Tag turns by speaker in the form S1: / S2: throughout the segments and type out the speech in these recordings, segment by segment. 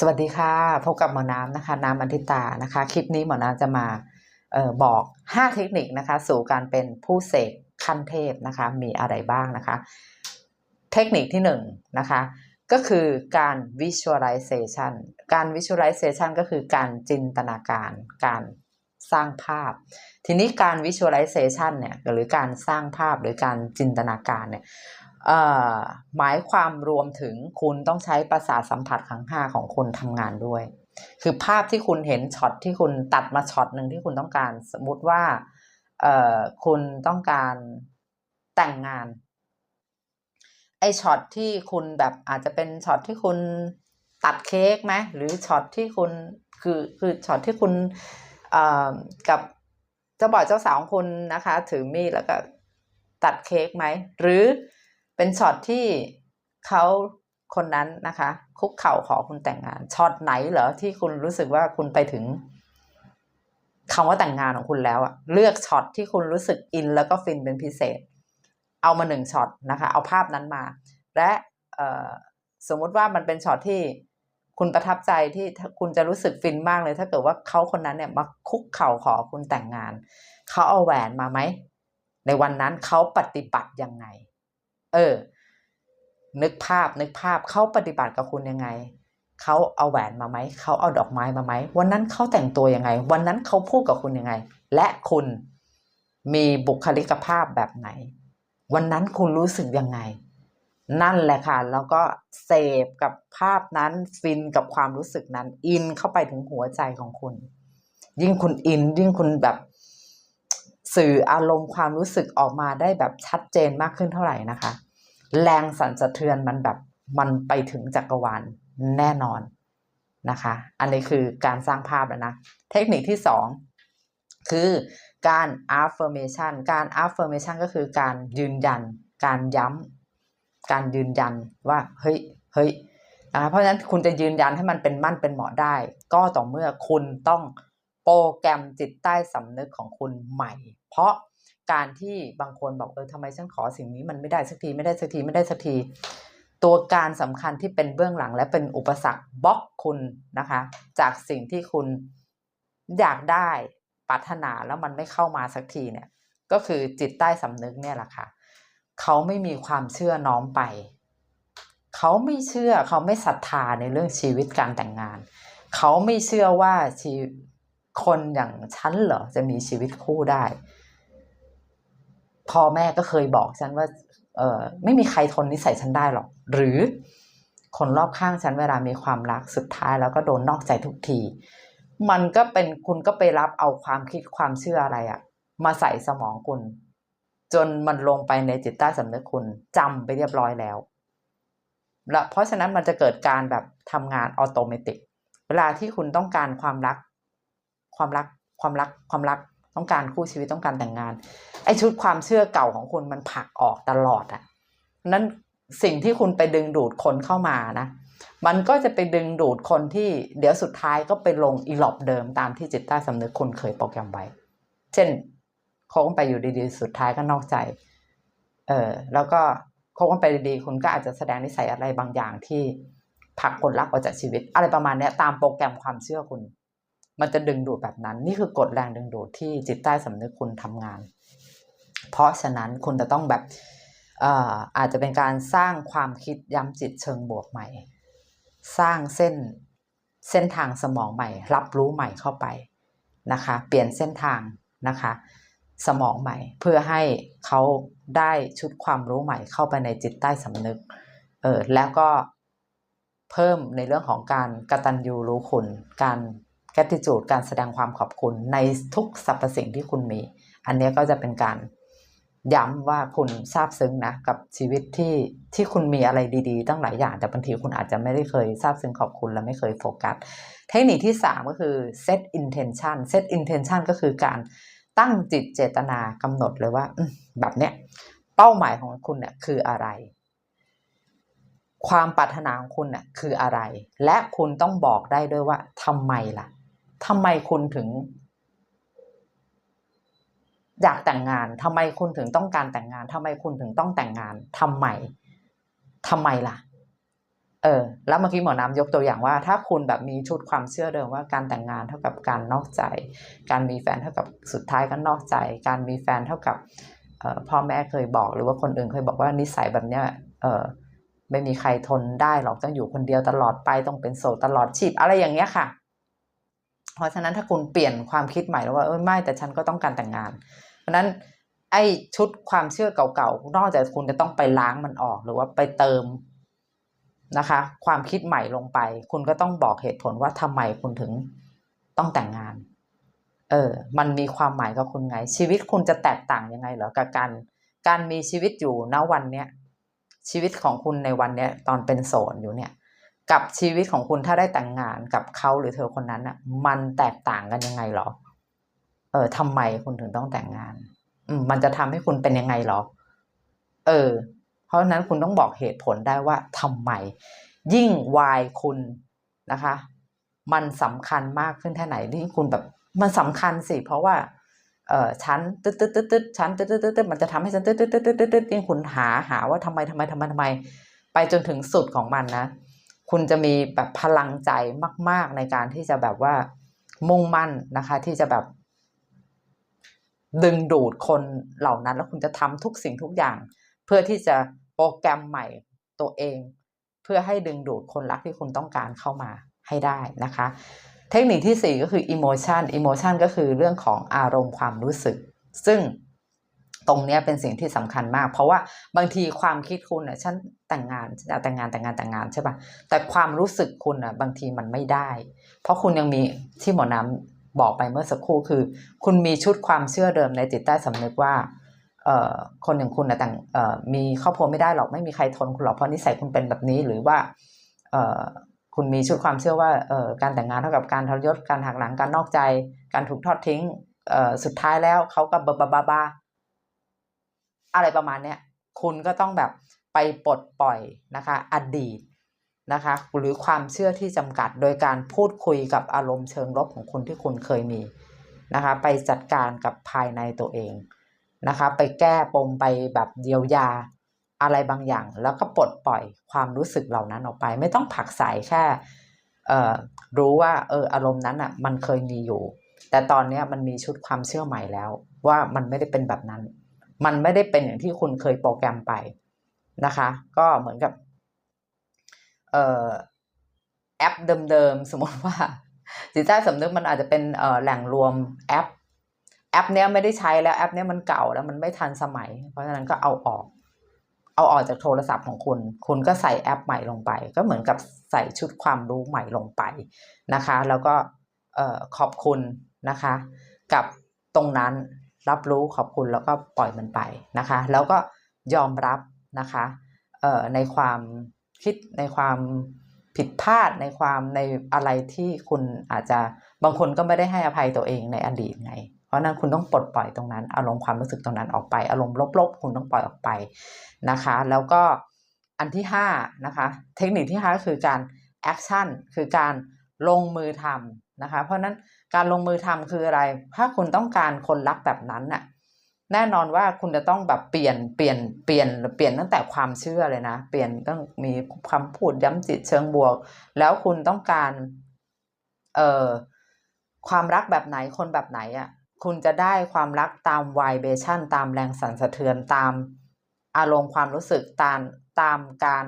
S1: สวัสดีค่ะ พบกับหมอน้ำนะคะ น้ำอันทิตานะคะ คลิปนี้หมอน้ำจะมาออบอก 5 เทคนิคนะคะ สู่การเป็นผู้เสกขั้นเทพนะคะ มีอะไรบ้างนะคะ เทคนิคที่1นนะคะ ก็คือการ visualization การ visualization ก็คือการจินตนาการ การสร้างภาพ ทีนี้การ visualization เนี่ยหรือการสร้างภาพหรือการจินตนาการเนี่ย หมายความรวมถึงคุณต้องใช้ประสาทสัมผัสขังห้าของคุณทำงานด้วย คือภาพที่คุณเห็นช็อตที่คุณตัดมาช็อตหนึ่งที่คุณต้องการสมมุติว่าคุณต้องการแต่งงาน ไอช็อตที่คุณแบบอาจจะเป็นช็อตที่คุณตัดเค้กไหมหรือช็อตที่คุณคือคือช็อตที่คุณกับเจ้าบ่าวเจ้าสาวของคุณนะคะ ถือมีดแล้วก็ตัดเค้กไหมหรือ เป็นช็อตที่เขาคนนั้นนะคะ คุกเข่าขอคุณแต่งงานช็อตไหนเหรอที่คุณรู้สึกว่าคุณไปถึงคำว่าแต่งงานของคุณแล้วอะเลือกช็อตที่คุณรู้สึกอินแล้วก็ฟินเป็นพิเศษ เอามาหนึ่งช็อตนะคะ เอาภาพนั้นมา และสมมติว่ามันเป็นช็อตที่คุณประทับใจที่คุณจะรู้สึกฟินมากเลย ถ้าเกิดว่าเขาคนนั้นเนี่ยมาคุกเข่าขอคุณแต่งงาน เขาเอาแหวนมาไหม ในวันนั้นเขาปฏิบัติยังไง เออ นึกภาพนึกภาพเขาปฏิบัติกับคุณยังไงเขาเอาแหวนมาไหมเขาเอาดอกไม้มาไหมวันนั้นเขาแต่งตัวยังไง วันนั้นเขาพูดกับคุณยังไง และคุณมีบุคลิกภาพแบบไหน วันนั้นคุณรู้สึกยังไง นั่นแหละค่ะ แล้วก็เสพกับภาพนั้นฟินกับความรู้สึกนั้น อินเข้าไปถึงหัวใจของคุณ ยิ่งคุณอินยิ่งคุณแบบ สื่ออารมณ์ความรู้สึกออกมาได้แบบชัดเจนมากขึ้นเท่าไหร่นะคะ แรงสั่นสะเทือนมันแบบมันไปถึงจักรวาลแน่นอนนะคะ อันนี้คือการสร้างภาพแล้วนะ เทคนิคที่สองคือการ affirmation การ affirmation ก็คือการยืนยัน การย้ำ การยืนยันว่าเฮ้ยเฮ้ยนะเพราะฉะนั้นคุณจะยืนยันให้มันเป็นมั่นเป็นเหมาะได้ ก็ต่อเมื่อคุณต้อง โปรแกรมจิตใต้สำนึกของคุณใหม่ เพราะการที่บางคนบอกเออทำไมฉันขอสิ่งนี้มันไม่ได้สักทีไม่ได้สักทีไม่ได้สักที ตัวการสำคัญที่เป็นเบื้องหลังและเป็นอุปสรรคบล็อกคุณนะคะ จากสิ่งที่คุณอยากได้ปรารถนาแล้วมันไม่เข้ามาสักทีเนี่ย ก็คือจิตใต้สำนึกเนี่ยแหละค่ะเขาไม่มีความเชื่อน้อมไป เขาไม่เชื่อเขาไม่ศรัทธาในเรื่องชีวิตการแต่งงาน เขาไม่เชื่อว่าชี คนอย่างฉันเหรอจะมีชีวิตคู่ได้ พ่อแม่ก็เคยบอกฉันว่า เออไม่มีใครทนนิสัยฉันได้หรอก หรือคนรอบข้างฉันเวลามีความรักสุดท้ายแล้วก็โดนนอกใจทุกที มันก็เป็นคุณก็ไปรับเอาความคิดความเชื่ออะไรอะมาใส่สมองคุณ จนมันลงไปในจิตใต้สำนึกคุณจำไปเรียบร้อยแล้วและเพราะฉะนั้นมันจะเกิดการแบบทำงานอัตโนมัติเวลาที่คุณต้องการความรัก ความรักความรักความรักต้องการคู่ชีวิตต้องการแต่งงาน ไอชุดความเชื่อเก่าของคุณมันผลักออกตลอดอะ่ะนั้นสิ่งที่คุณไปดึงดูดคนเข้ามานะ มันก็จะไปดึงดูดคนที่เดี๋ยวสุดท้ายก็ไปลงอีหลอบเดิมตามที่จิตใต้สำนึกคุณเคยโปรแกรมไว้ เช่นคบกันไปอยู่ดีๆ สุดท้ายก็นอกใจ เออแล้วก็คบกันไปดีๆ คุณก็อาจจะแสดงนิสัยอะไรบางอย่างที่ผลักคนรักออกจากชีวิต อะไรประมาณนี้ตามโปรแกรมความเชื่อคุณ มันจะดึงดูดแบบนั้น นี่คือกฎแรงดึงดูดที่จิตใต้สำนึกคุณทำงาน เพราะฉะนั้นคุณจะต้องแบบอาจจะเป็นการสร้างความคิดย้ำจิตเชิงบวกใหม่ สร้างเส้นเส้นทางสมองใหม่ รับรู้ใหม่เข้าไปนะคะ เปลี่ยนเส้นทางนะคะ สมองใหม่เพื่อให้เขาได้ชุดความรู้ใหม่เข้าไปในจิตใต้สำนึกเออแล้วก็เพิ่มในเรื่องของการกระตันยูรู้คุณการ แกติจูดการแสดงความขอบคุณในทุกสรรพสิ่งที่คุณมี อันนี้ก็จะเป็นการย้ำว่าคุณซาบซึ้งนะกับชีวิตที่ที่คุณมีอะไรดีๆ ตั้งหลายอย่าง แต่บางทีคุณอาจจะไม่ได้เคยซาบซึ้งขอบคุณและไม่เคยโฟกัส เทคนิคที่ 3 ก็คือ set intention set intention ก็คือการตั้งจิตเจตนากำหนดเลยว่าแบบเนี้ยเป้าหมายของคุณเนี่ยคืออะไร ความปรารถนาของคุณเนี่ยคืออะไร และคุณต้องบอกได้ด้วยว่าทำไมล่ะ ทำไมคุณถึง อยากแต่งงานทำไมคุณถึงต้องการแต่งงานทำไมคุณถึงต้องแต่งงานทำไมทำไมล่ะ เออ แล้วเมื่อกี้หมอน้ำยกตัวอย่างว่า ถ้าคุณแบบมีชุดความเชื่อเดิมว่าการแต่งงานเท่ากับการนอกใจ การมีแฟนเท่ากับสุดท้ายก็นอกใจ การมีแฟนเท่ากับออพ่อแม่เคยบอกหรือว่าคนอื่นเคยบอกว่านิสัยแบบเนี้ยเออไม่มีใครทนได้หรอกต้องอยู่คนเดียวตลอดไปต้องเป็นโสดตลอดชีพอะไรอย่างเงี้ยค่ะ เพราะฉะนั้นถ้าคุณเปลี่ยนความคิดใหม่แล้วว่าเออไม่แต่ฉันก็ต้องการแต่งงาน เพราะนั้นไอ้ชุดความเชื่อเก่าๆนอกจากคุณจะต้องไปล้างมันออก หรือว่าไปเติมนะคะ ความคิดใหม่ลงไป คุณก็ต้องบอกเหตุผลว่าทำไมคุณถึงต้องแต่งงาน เออ มันมีความหมายกับคุณไง ชีวิตคุณจะแตกต่างยังไงเหรอกับการการมีชีวิตอยู่ณวันเนี้ยชีวิตของคุณในวันเนี้ยตอนเป็นโสดอยู่เนี่ย กับชีวิตของคุณถ้าได้แต่งงานกับเขาหรือเธอคนนั้นอะมันแตกต่างกันยังไงเหรอ เออทำไมคุณถึงต้องแต่งงาน อืม มันจะทำให้คุณเป็นยังไงเหรอ เออ เพราะฉะนั้นคุณต้องบอกเหตุผลได้ว่าทำไม ยิ่งวายคุณนะคะ มันสำคัญมากขึ้นแค่ไหนที่คุณแบบ มันสำคัญสิ เพราะว่าเออฉันตึ๊ดตึ๊ดตึ๊ดตึ๊ดฉันตึ๊ดตึ๊ดตึ๊ดตึ๊ดมันจะทำให้ฉันตึ๊ดตึ๊ดตึ๊ดตึ๊ดตึ๊ดตึ๊ดยิ่งคุณหาหาว่าทำไมทำไมทำไมทำไม ไปจนถึงสุดของมันนะ คุณจะมีแบบพลังใจมาก ๆ ในการที่จะแบบว่ามุ่งมั่นนะคะ ที่จะแบบดึงดูดคนเหล่านั้น แล้วคุณจะทำทุกสิ่งทุกอย่าง เพื่อที่จะโปรแกรมใหม่ตัวเอง เพื่อให้ดึงดูดคนรักที่คุณต้องการเข้ามาให้ได้นะคะ เทคนิคที่ 4 ก็คือ emotion emotion ก็คือเรื่องของอารมณ์ความรู้สึก ซึ่ง ตรงนี้เป็นสิ่งที่สำคัญมาก เพราะว่าบางทีความคิดคุณอะฉันแต่งงานจะแต่งงานแต่งงานแต่งงานใช่ปะแต่ความรู้สึกคุณอะบางทีมันไม่ได้ เพราะคุณยังมีที่หมอน้ำบอกไปเมื่อสักครู่คือ คุณมีชุดความเชื่อเดิมในจิตใต้สำนึกว่าเอ่อคนอย่างคุณนะแต่งเอ่อมีครอบครัวไม่ได้หรอกไม่มีใครทนคุณหรอกเพราะนิสัยคุณเป็นแบบนี้หรือว่าเอ่อคุณมีชุดความเชื่อว่าเอ่อการแต่งงานเท่ากับการทรยศการหักหลังการนอกใจ การถูกทอดทิ้งเอ่อสุดท้ายแล้วเขาก็บาบาบาบา อะไรประมาณเนี้ยคุณก็ต้องแบบไปปลดปล่อยนะคะ อดีตนะคะหรือความเชื่อที่จำกัดโดยการพูดคุยกับอารมณ์เชิงลบของคุณที่คุณเคยมีนะคะไปจัดการกับภายในตัวเองนะคะไปแก้ปมไปแบบเยียวยาอะไรบางอย่าง แล้วก็ปลดปล่อยความรู้สึกเหล่านั้นออกไป ไม่ต้องผักใสแค่เอ่อรู้ว่าเอออารมณ์นั้นอะมันเคยมีอยู่ แต่ตอนนี้มันมีชุดความเชื่อใหม่แล้ว ว่ามันไม่ได้เป็นแบบนั้น มันไม่ได้เป็นอย่างที่คุณเคยโปรแกรมไปนะคะ ก็เหมือนกับเออแอปเดิมๆ สมมติว่าจิตใต้สำนึกมันอาจจะเป็นแหล่งรวมแอป แอปเนี้ยไม่ได้ใช้แล้วแอปเนี้ยมันเก่าแล้วมันไม่ทันสมัย เพราะฉะนั้นก็เอาออก เอาออกจากโทรศัพท์ของคุณ คุณก็ใส่แอปใหม่ลงไป ก็เหมือนกับใส่ชุดความรู้ใหม่ลงไปนะคะ แล้วก็ขอบคุณนะคะ กับตรงนั้น รับรู้ขอบคุณแล้วก็ปล่อยมันไปนะคะ แล้วก็ยอมรับนะคะเอ่อในความคิดในความผิดพลาดในความในอะไรที่คุณอาจจะบางคนก็ไม่ได้ให้อภัยตัวเองในอดีตไง เพราะนั้นคุณต้องปลดปล่อยตรงนั้น อารมณ์ความรู้สึกตรงนั้นออกไป อารมณ์ลบๆ คุณต้องปล่อยออกไปนะคะ แล้วก็อันที่5นะคะเทคนิคที่5ก็คือการแอคชั่นคือการลงมือทำนะคะ เพราะนั้น การลงมือทำคืออะไร ถ้าคุณต้องการคนรักแบบนั้นน่ะ แน่นอนว่าคุณจะต้องแบบเปลี่ยน เปลี่ยน เปลี่ยน เปลี่ยนตั้งแต่ความเชื่อเลยนะ เปลี่ยนต้องมีคำพูดย้ำจิตเชิงบวก แล้วคุณต้องการ เอ่อ ความรักแบบไหน คนแบบไหนอะ คุณจะได้ความรักตามไวเบชั่น ตามแรงสั่นสะเทือน ตามอารมณ์ความรู้สึก ตาม ตามการ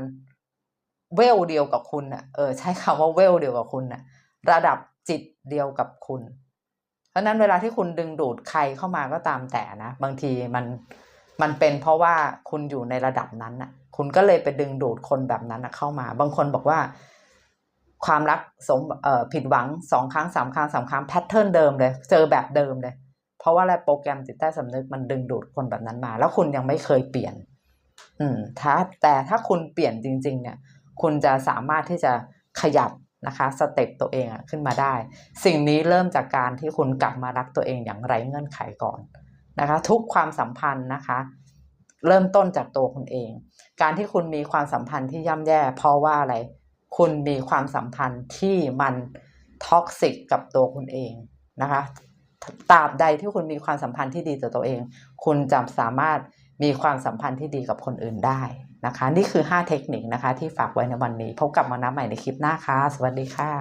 S1: เวลเดียวกับคุณอะ เออ ใช้คำว่าเวลเดียวกับคุณน่ะ ระดับ จิตเดียวกับคุณ เพราะนั้นเวลาที่คุณดึงดูดใครเข้ามาก็ตามแต่นะ บางทีมันมันเป็นเพราะว่าคุณอยู่ในระดับนั้นน่ะ คุณก็เลยไปดึงดูดคนแบบนั้นน่ะเข้ามา บางคนบอกว่า ความรักสมผิดหวังสองครั้งสามครั้งสามครั้งแพทเทิร์นเดิมเลย เจอแบบเดิมเลย เพราะว่าอะไรโปรแกรมจิตใต้สำนึกมันดึงดูดคนแบบนั้นมา แล้วคุณยังไม่เคยเปลี่ยน อืมถ้าแต่ถ้าคุณเปลี่ยนจริง ๆ เนี่ย คุณจะสามารถที่จะขยับ นะคะสเต็ปตัวเองอะขึ้นมาได้ สิ่งนี้เริ่มจากการที่คุณกลับมารักตัวเองอย่างไร้เงื่อนไขก่อนนะคะ ทุกความสัมพันธ์นะคะ เริ่มต้นจากตัวคุณเอง การที่คุณมีความสัมพันธ์ที่ย่ำแย่ เพราะว่าอะไร คุณมีความสัมพันธ์ที่มันท็อกซิกกับตัวคุณเองนะคะตราบใดที่คุณมีความสัมพันธ์ที่ดีต่อตัวเอง คุณจะสามารถมีความสัมพันธ์ที่ดีกับคนอื่นได้ นะคะ นี่คือ 5 เทคนิคนะคะ ที่ฝากไว้ในวันนี้ พบกับมาน้ำใหม่ในคลิปหน้าค่ะ สวัสดีค่ะ